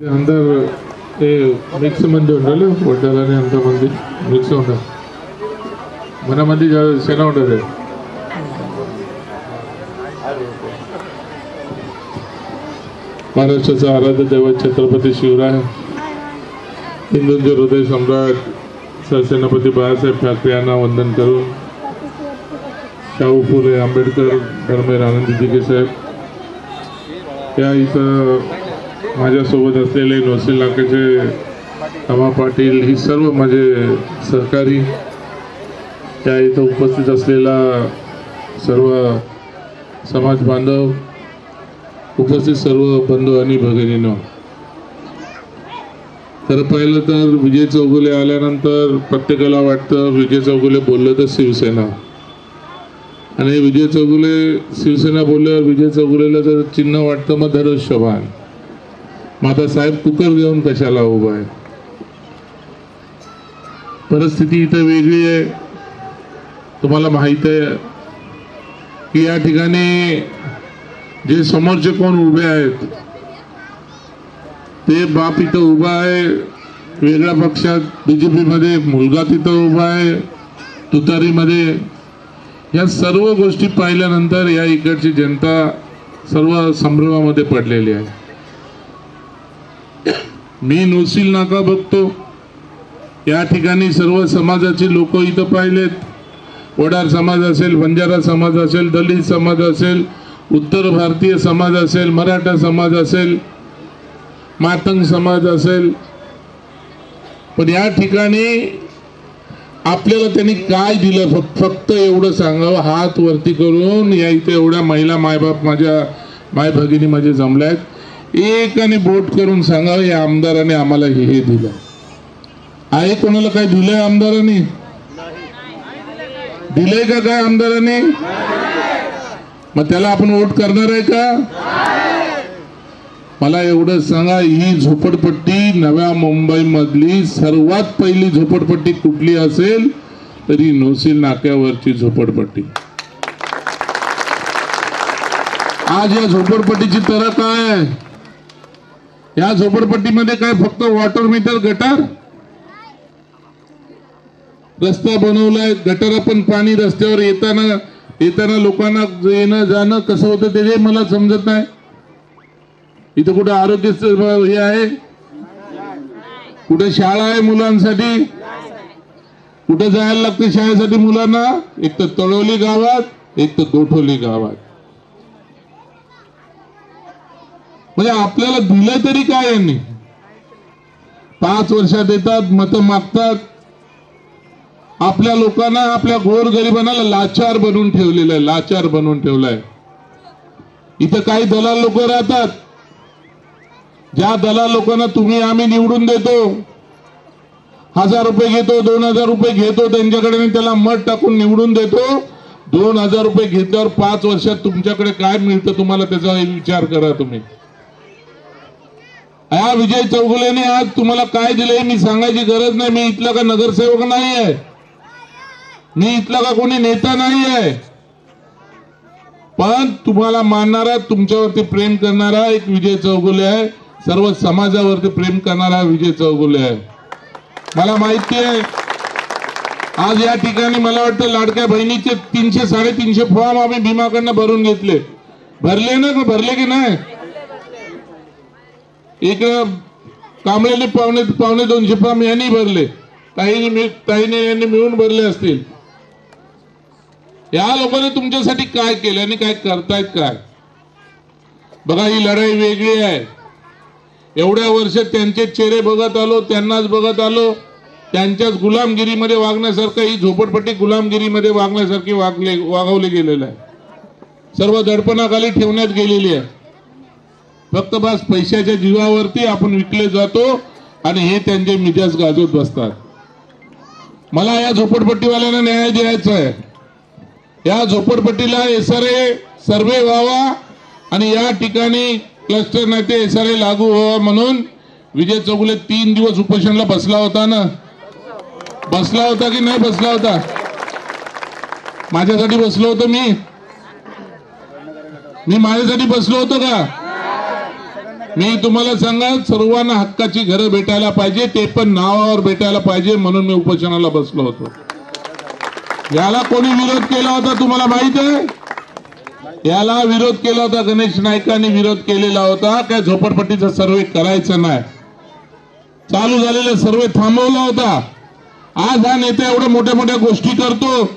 అందరు ఏ మిక్స్ మంది ఉండాలి వడ్డాలని అంతమంది మిక్స్ ఉండాలి మన మంది చాలా ఉండదు महाराष्ट्राचा आराध्य दैवत छत्रपती शिवराय हिंदूंचे हृदय सम्राट सरसेनापती बाळासाहेब ठाकरे यांना वंदन करून शाहू फुले आंबेडकर धर्मेर आनंदी जिगे साहेब या इथं माझ्यासोबत असलेले नोसी नाक्याचे अमा पाटील ही सर्व माझे सहकारी. त्या इथं उपस्थित असलेला सर्व समाज बांधव उपस्थित सर्व बंधू आणि भगिनीनो. तर पहिलं तर विजय चौगुले आल्यानंतर प्रत्येकाला वाटतं विजय चौगुले बोललं तर शिवसेना. आणि विजय चौगुले शिवसेना बोलल्यावर विजय चौगुलेला जर चिन्ह वाटतं मग धनुष्यबाण मग आता साहेब कुकर घेऊन कशाला उभा आहे? परिस्थिती इथं वेगळी आहे. तुम्हाला माहीत आहे की या ठिकाणी जे समोरचे कोण उभे आहेत ते बाप इथं उभा आहे. वेगळ्या पक्षात बीजेपी मध्ये मुलगा तिथं उभा आहे. तुतारीमध्ये. या सर्व गोष्टी पाहिल्यानंतर या इकडची जनता सर्व संभ्रमामध्ये पडलेली आहे. मी नोसील नाका बघतो. या ठिकाणी सर्व समाजाची लोक इथं पाहिलेत. वडार समाज असेल बंजारा समाज असेल दलित समाज असेल उत्तर भारतीय समाज असेल मराठा समाज असेल मातंग समाज असेल. पण या ठिकाणी आपल्याला त्यांनी काय दिलं फक्त फक्त एवढं सांगावं हात वरती करून या इथे एवढ्या महिला मायबाप माझ्या माय भगिनी माझे जमल्या आहेत एकाने बोट करून सांगावं या आमदाराने आम्हाला हे हे दिलं. आहे कोणाला काय दिलंय आमदाराने? दिलंय का काय आमदाराने? मग त्याला आपण वोट करणार आहे का? मला एवढं सांगा ही झोपडपट्टी नव्या मुंबई मधली सर्वात पहिली झोपडपट्टी कुठली असेल तरी नोसील नाक्यावरची झोपडपट्टी. आज या झोपडपट्टीची तर काय आहे? या झोपडपट्टीमध्ये काय फक्त वॉटर मीटर गटार? रस्ता बनवलाय गटार पण पाणी रस्त्यावर येताना येताना लोकांना येणं जाणं कसं होतं ते मला समजत नाही. इथं कुठं आरोग्य हे आहे? कुठे शाळा आहे मुलांसाठी? कुठं जायला लागते शाळेसाठी मुलांना? एक तर तळोली गावात एक तर गोठोली गावात. म्हणजे आपल्याला दिलं तरी काय यांनी? पाच वर्षात येतात मत मागतात. आपल्या लोकांना आपल्या गोरगरिबांना लाचार बनवून ठेवलेलं आहे लाचार बनवून ठेवलाय. इथं काही दलाल लोक राहतात. ज्या दलाल लोकांना तुम्ही आम्ही निवडून देतो हजार रुपये घेतो दोन हजार रुपये घेतो त्यांच्याकडे त्याला मत टाकून निवडून देतो. दोन हजार रुपये घेतल्यावर पाच वर्षात तुमच्याकडे काय मिळतं तुम्हाला त्याचा विचार करा तुम्ही. या विजय चौगुलेने आज तुम्हाला काय दिले मी सांगायची गरज नाही. मी इथला का नगरसेवक नाही आहे मी इथला का कोणी नेता नाही आहे पण तुम्हाला मानणारा तुमच्यावरती प्रेम करणारा एक विजय चौगुले आहे. सर्व समाजावरती प्रेम करणारा विजय चौगुले आहे. मला माहिती आहे आज या ठिकाणी मला वाटतं लाडक्या बहिणीचे तीनशे साडेतीनशे फॉर्म आम्ही भीमाकडनं भरून घेतले. भरले ना भरले की नाही? एक कांबळेने पावणे पावणे दोनशे फॉर्म यांनी भरले. ताईने ताईने यांनी मिळून भरले असतील. या लोकांनी तुमच्यासाठी काय केलं आणि काय करतायत काय? बघा ही लढाई वेगळी आहे. एवढ्या वर्ष त्यांचे चेहरे बघत आलो त्यांनाच बघत आलो. त्यांच्याच गुलामगिरीमध्ये वागण्यासारखं ही झोपडपट्टी गुलामगिरीमध्ये वागण्यासारखी वागले वागवले गेलेलं आहे. सर्व दडपणाखाली ठेवण्यात गेलेली आहे. फक्त बस पैशाच्या जीवावरती आपण विकले जातो आणि हे त्यांचे मिजाज गाजवत बसतात. मला या झोपडपट्टीवाल्यांना न्याय द्यायचा आहे. या झोपडपट्टीला एसआरए सर्वे व्हावा आणि या ठिकाणी क्लस्टर नेते एसआरए लागू व्हावा म्हणून विजय चौगुले तीन दिवस उपोषणला बसला होता ना? बसला होता की नाही बसला होता? माझ्यासाठी बसलो होतो मी. मी माझ्यासाठी बसलो होतो का? मी तुम्हाला सांगा सर्वांना हक्काची घरं भेटायला पाहिजे ते पण नावावर भेटायला पाहिजे म्हणून मी उपोषणाला बसलो होतो. याला कोणी विरोध केला होता तुम्हाला माहीत आहे? याला विरोध केला होता गणेश नायकांनी विरोध केलेला होता. काय झोपडपट्टीचा सर्वे करायचा नाही. चालू झालेला सर्वे थांबवला होता. आज हा नेता एवढ्या मोठ्या मोठ्या गोष्टी करतो.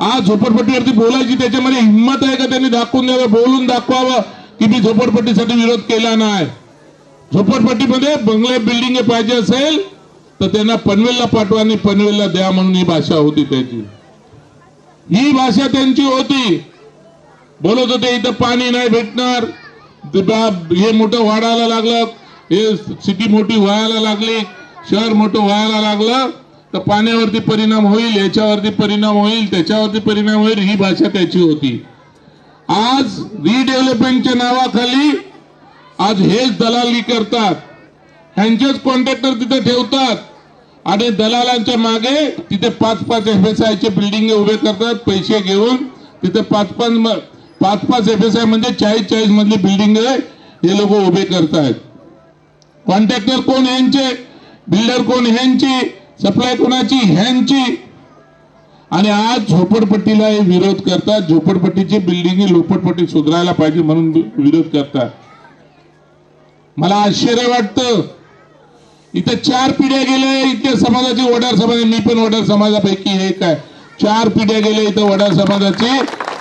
आज झोपडपट्टीवरती बोलायची त्याच्यामध्ये हिंमत आहे का? त्यांनी दाखवून द्यावं बोलून दाखवावं. की मी झोपडपट्टीसाठी विरोध केला नाही? झोपडपट्टीमध्ये बंगले बिल्डिंग पाहिजे असेल तर त्यांना पनवेलला पाठवा आणि पनवेलला द्या म्हणून ही भाषा होती त्याची. ही भाषा त्यांची होती. बोलत होते इथं पाणी नाही भेटणार. ते बा- हे मोठं वाढायला लागलं. हे सिटी मोठी व्हायला लागली. शहर मोठं व्हायला लागलं. तर पाण्यावरती परिणाम होईल याच्यावरती परिणाम होईल त्याच्यावरती परिणाम होईल ही भाषा त्याची होती. आज रिडेव्हलपमेंटच्या नावाखाली आज हेच दलाली करतात. ह्यांचेच कॉन्ट्रॅक्टर तिथे ठेवतात. आणि दलालांच्या मागे तिथे पाच पाच एफ एस आयचे बिल्डिंग उभे करतात पैसे घेऊन. तिथे पाच पाच म- पाच पाच एफ एस आय म्हणजे चाळीस चाळीस मधली बिल्डिंग हे लोक उभे करतायत. कॉन्ट्रॅक्टर कोण ह्यांचे? बिल्डर कोण ह्यांची? सप्लाय कोणाची? ह्यांची. आणि आज झोपडपट्टीला हे विरोध करतात. झोपडपट्टीची बिल्डिंग लोपटपट्टी सुधारायला पाहिजे म्हणून विरोध करतात. मला आश्चर्य वाटतं. इथं चार पिढ्या गेल्या इथल्या समाजाची वडार समाज मी पण वडार समाजापैकी एक आहे. चार पिढ्या गेल्या इथं वडार समाजाची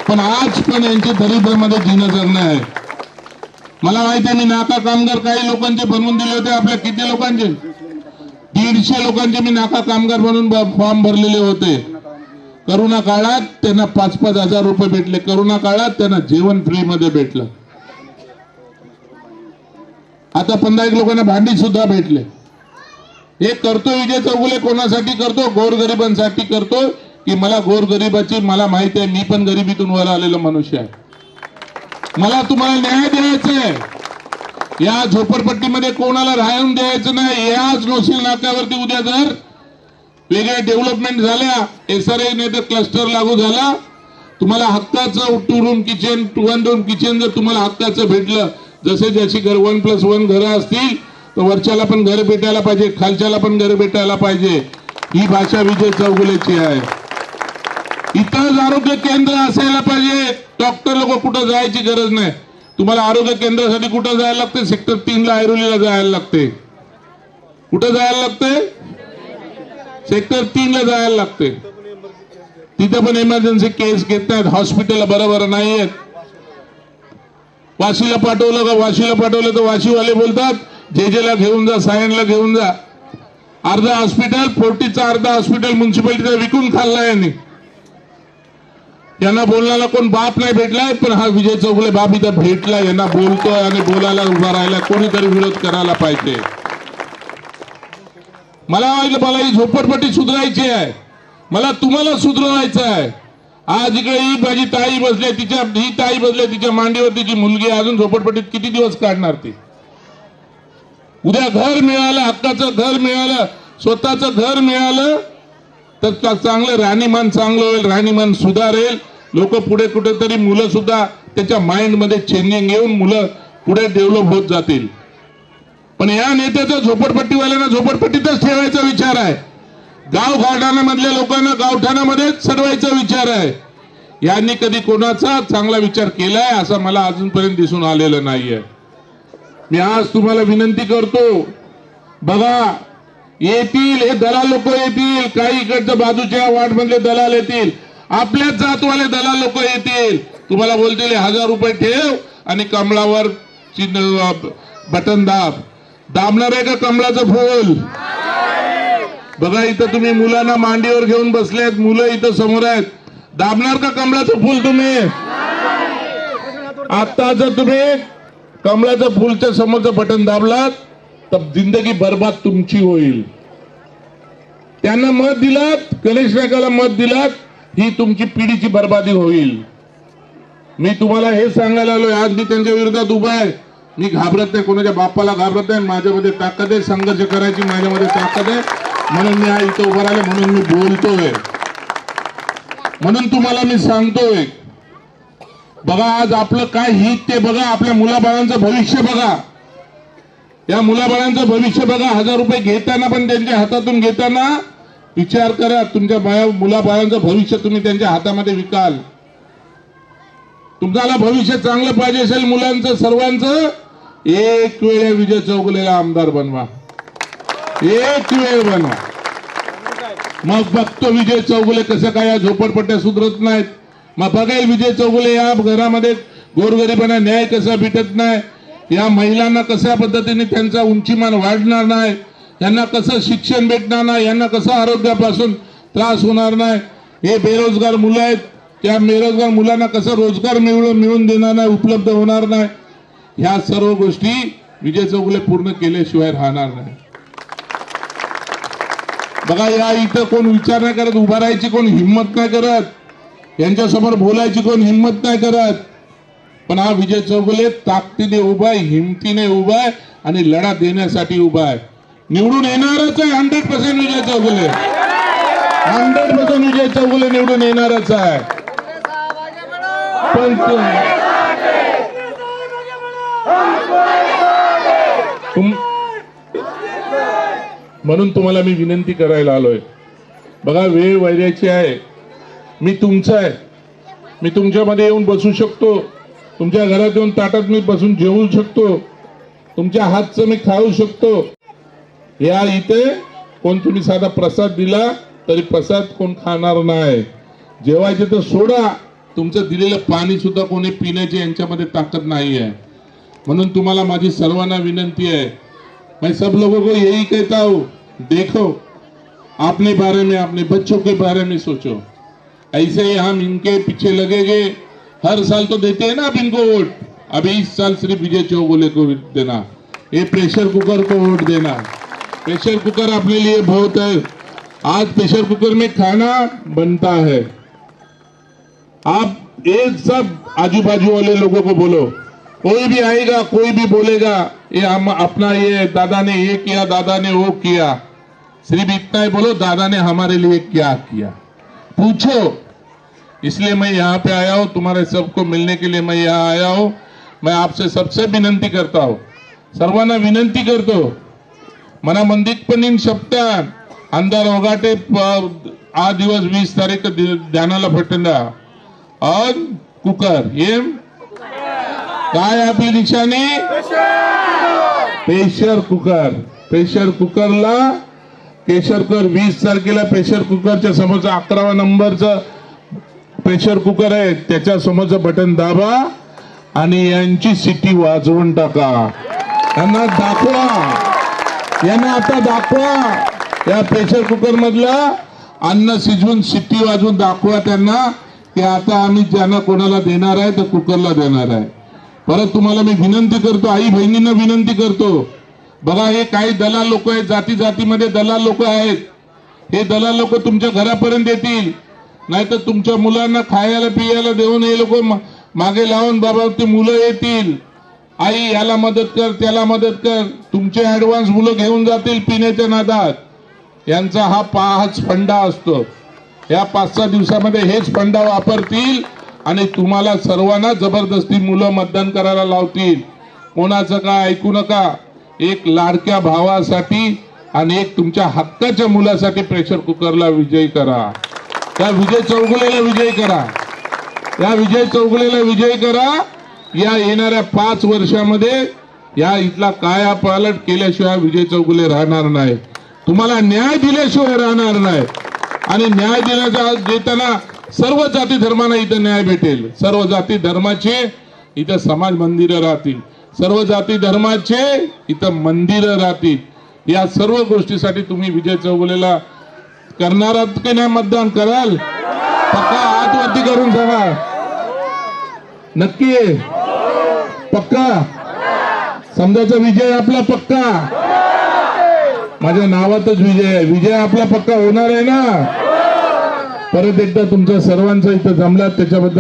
पण आज पण यांची दरिद्रमध्ये जीणं जगणं आहे. मला माहिती आहे मी नाका कामगार काही लोकांचे बनवून दिले होते आपल्या किती लोकांचे? दीडशे लोकांचे मी नाका कामगार म्हणून फॉर्म भरलेले होते. करोना काळात त्यांना पाच पाच हजार रुपये भेटले. करोना काळात त्यांना जेवण फ्रीमध्ये भेटलं. आता पंधरा एक लोकांना भांडी सुद्धा भेटले. हे करतो विजय चौगुले कोणासाठी करतो? गोरगरिबांसाठी करतो. की मला गोरगरिबाची मला माहिती आहे मी पण गरिबीतून वर आलेलो मनुष्य आहे. मला तुम्हाला न्याय द्यायचा आहे. या झोपडपट्टीमध्ये कोणाला राहून द्यायचं नाही याच नोशील नाक्यावरती उद्या जर वेगळ्या डेव्हलपमेंट झाल्या एस आर नाही तर क्लस्टर लागू झाला. तुम्हाला हक्काचं two room kitchen two one room kitchen जर तुम्हाला हक्काचं भेटलं जसे जशी घर वन प्लस वन घरं असतील तर वरच्याला पण घर भेटायला पाहिजे खालच्याला पण घर भेटायला पाहिजे. ही भाषा विजय चौगुलेची आहे. इथंच आरोग्य केंद्र असायला पाहिजे. डॉक्टर लोक कुठं जायची गरज नाही. तुम्हाला आरोग्य केंद्रासाठी कुठं जायला लागते सेक्टर तीन ला ऐरोलीला जायला लागते कुठं जायला लागते सेक्टर तीन ला जायला लागते. तिथे पण इमर्जन्सी केस घेत नाहीत हॉस्पिटल बरोबर नाही आहेत वाशीला पाठवलं का? वाशीला पाठवलं तर वाशीवाले बोलतात जे जेला घेऊन जा सायनला घेऊन जा. अर्धा हॉस्पिटल फोर्टीचा अर्धा हॉस्पिटल म्युन्सिपालिटीचा विकून खाल्ला यांनी. यांना बोलण्याला कोण बाप नाही भेटलाय पण हा विजय चौगुले बाप इथं भेटला. यांना बोलतोय आणि बोलायला उभा राहिला कोणीतरी विरोध करायला पाहिजे. मला वाटलं मला ही झोपडपट्टी सुधारायची आहे. मला तुम्हाला सुधरवायचं आहे. आज इकडे ही माझी ताई बसली तिच्या ही ताई बसली तिच्या मांडीवर तिची मुलगी अजून झोपडपट्टीत किती दिवस काढणार ती? उद्या घर मिळालं हक्काचं घर मिळालं स्वतःचं घर मिळालं तर चांगलं राहणीमान चांगलं होईल राहणीमान सुधारेल. लोक पुढे कुठेतरी मुलं सुद्धा त्याच्या माइंडमध्ये चेंजिंग येऊन मुलं पुढे डेव्हलप होत जातील. पण या नेत्याचा झोपडपट्टीवाल्यांना झोपडपट्टीतच ठेवायचा विचार आहे. गाव गावठाणामधल्या लोकांना गावठाणामध्येच सडवायचा विचार आहे. यांनी कधी कोणाचा चांगला विचार केलाय असा मला अजूनपर्यंत दिसून आलेलं नाहीये. मी आज तुम्हाला विनंती करतो बघा येतील हे दलाल लोक येतील काही इकडच्या बाजूच्या वाटमधले दलाल येतील आपल्याच जातवाले दलाल लोक येतील. तुम्हाला बोलतील हजार रुपये ठेव आणि कमळावर चिन्ह बटन दाब. दाबणार आहे का कमळाचं फूल बघा इथं तुम्ही मुलांना मांडीवर घेऊन बसलेत मुलं इथं समोर आहेत. दाबणार का कमळाचं फूल तुम्ही? आता जर तुम्ही कमळाचं फुलच्या समोरचं बटन दाबलात तर जिंदगी बर्बाद तुमची होईल. त्यांना मत दिलात गणेश नायकाला मत दिलात ही तुमची पिढीची बर्बादी होईल. मी तुम्हाला हे सांगायला आलोय आज मी त्यांच्या विरोधात उभा आहे. मी घाबरत नाही कोणाच्या बाप्पाला घाबरत नाही माझ्यामध्ये ताकद आहे संघर्ष करायची माझ्यामध्ये ताकद आहे. म्हणून मी आई इथं उभं राहिले म्हणून मी बोलतोय. म्हणून तुम्हाला मी सांगतोय बघा आज आपलं काय हित ते बघा आपल्या मुलाबाळांचं भविष्य बघा. या मुलाबाळांचं भविष्य बघा हजार रुपये घेताना पण त्यांच्या हातातून घेताना विचार करा तुमच्या बाया मुलाबाळांचं भविष्य तुम्ही त्यांच्या हातामध्ये विकाल. तुम्हाला भविष्य चांगलं पाहिजे असेल मुलांचं सर्वांचं एक वेळ विजय चौगुलेला आमदार बनवा. एक वेळ बनवा. मग बघतो विजय चौगुले कसं काय या झोपडपट्ट्या सुधरत नाहीत. मग बघेल विजय चौगुले या घरामध्ये गोरगरिबांना न्याय कसा भेटत नाही. या महिलांना कशा पद्धतीने त्यांचा उंचीमान वाढणार नाही. यांना कसं शिक्षण भेटणार नाही. यांना कसं आरोग्यापासून त्रास होणार नाही. हे बेरोजगार मुलं आहेत. त्या बेरोजगार मुलांना कसं रोजगार मिळून मिळून देणार नाही उपलब्ध होणार नाही. ह्या सर्व गोष्टी विजय चौगुले पूर्ण केल्याशिवाय राहणार नाही. बघा या इथं कोण विचार नाही करत उभा राहायची कोण हिंमत नाही करत यांच्या समोर बोलायची कोण हिंमत नाही करत. पण हा विजय चौगुले ताकदीने उभा आहे हिमतीने उभा आहे आणि लढा देण्यासाठी उभा आहे. निवडून येणारच आहे hundred percent Vijay Chougule. Hundred percent Vijay Chougule निवडून येणारच आहे. पण तुम म्हणून तुम्हाला मी विनंती करायला आलोय. बघा वेळ वैरायची आहे. मी तुमचा आहे. मी तुमच्यामध्ये येऊन बसू शकतो. तुमच्या घरात येऊन ताटात मी बसून जेवू शकतो. तुमच्या हातचं मी खाऊ शकतो. या इथे कोण तुम्ही साधा प्रसाद दिला तरी प्रसाद कोण खाणार नाही. जेवायचे तर सोडा. तुमचं दिलेलं पाणी सुद्धा कोणी पिण्याची यांच्यामध्ये ताकद नाही आहे म्हणून तुम्हाला माझी सर्वांना विनंती है मैं सब लोगों को यही कहता हूँ, देखो अपने बारे में अपने बच्चों के बारे में सोचो। ऐसे ही हम इनके पीछे लगेंगे। हर साल तो देते हैं ना आप इनको वोट। अभी इस साल सिर्फ़ विजय चौगुले को देना। ये प्रेशर कुकर को वोट देना। प्रेशर कुकर अपने लिए बहुत है। आज प्रेशर कुकर में खाना बनता है। आप एक सब आजू बाजू वाले लोगों को बोलो। कोई भी आएगा, कोई भी बोलेगा, ये हम, अपना ये दादा ने ये किया, दादा ने वो किया। सिर्फ़ इतना ही बोलो, दादा ने हमारे लिए क्या किया? पूछो। इसलिए मैं यहाँ पे आया हूँ, तुम्हारे सबको मिलने के लिए मैं यहाँ आया हूँ। मैं आपसे सबसे विनंती करता हूँ। सर्वांना विनंती करतो मना मंदिर पण इन शब्दात आमदार ओघाटे प- आ दिवस वीस तारीख दि- ध्यानाला फटंदा और कुकर, ये काय आपली दीक्षाने प्रेशर कुकर प्रेशर कुकरला केशरकर वीस तारखेला प्रेशर कुकरच्या समोरचा अकरावा नंबरचं प्रेशर कुकर आहे. त्याच्या समोरचं बटन दाबा आणि यांची सिटी वाजवून टाका. यांना दाखवा. यांना आता दाखवा. या प्रेशर कुकर मधलं अन्न शिजवून सिटी वाजवून दाखवा त्यांना की आता आम्ही ज्यांना कोणाला देणार आहे तर कुकरला देणार आहे. परत तुम्हाला मी विनंती करतो आई बहिणींना विनंती करतो. बघा हे काही दलाल लोक आहेत जाती जातीमध्ये दलाल लोक आहेत. हे दलाल लोक तुमच्या घरापर्यंत येतील. नाही तर तुमच्या मुलांना खायला पियाला देऊन हे लोक मागे लावून बाबा ते मुलं येतील. आई याला मदत कर त्याला मदत कर. तुमचे ऍडव्हान्स मुलं घेऊन जातील पिण्याच्या नादात. यांचा हा पाच फंडा असतो. या पाच सहा दिवसामध्ये हेच फंडा वापरतील. आणि तुम्हाला सर्वांना जबरदस्ती मुलं मतदान करायला लावतील. कोणाचं काय ऐकू नका. एक लाडक्या भावासाठी आणि एक तुमच्या हक्काच्या मुलासाठी प्रेशर कुकरला विजयी करा. त्या विजय चौगुलेला विजयी करा. या विजय चौगुलेला विजयी करा. या येणाऱ्या पाच वर्षामध्ये या इथला काया पालट केल्याशिवाय विजय चौगुले राहणार नाही. तुम्हाला न्याय दिल्याशिवाय राहणार नाही. आणि न्याय दिल्याचा देताना सर्व जाती धर्मांना इथं न्याय भेटेल. सर्व जाती धर्माचे इथं समाज मंदिरं राहतील. सर्व जाती धर्माचे इथं मंदिरं राहतील. या सर्व गोष्टीसाठी तुम्ही विजय चौगुलेला करणार आहात की नाही मतदान कराल? पक्का आतवरती करून सांगा. नक्की? पक्का? समजायचा विजय आपला पक्का? माझ्या नावातच विजय आहे. विजय आपला पक्का होणार आहे ना? परत एकदा तुमच्या सर्वांचा इथं जमलात त्याच्याबद्दल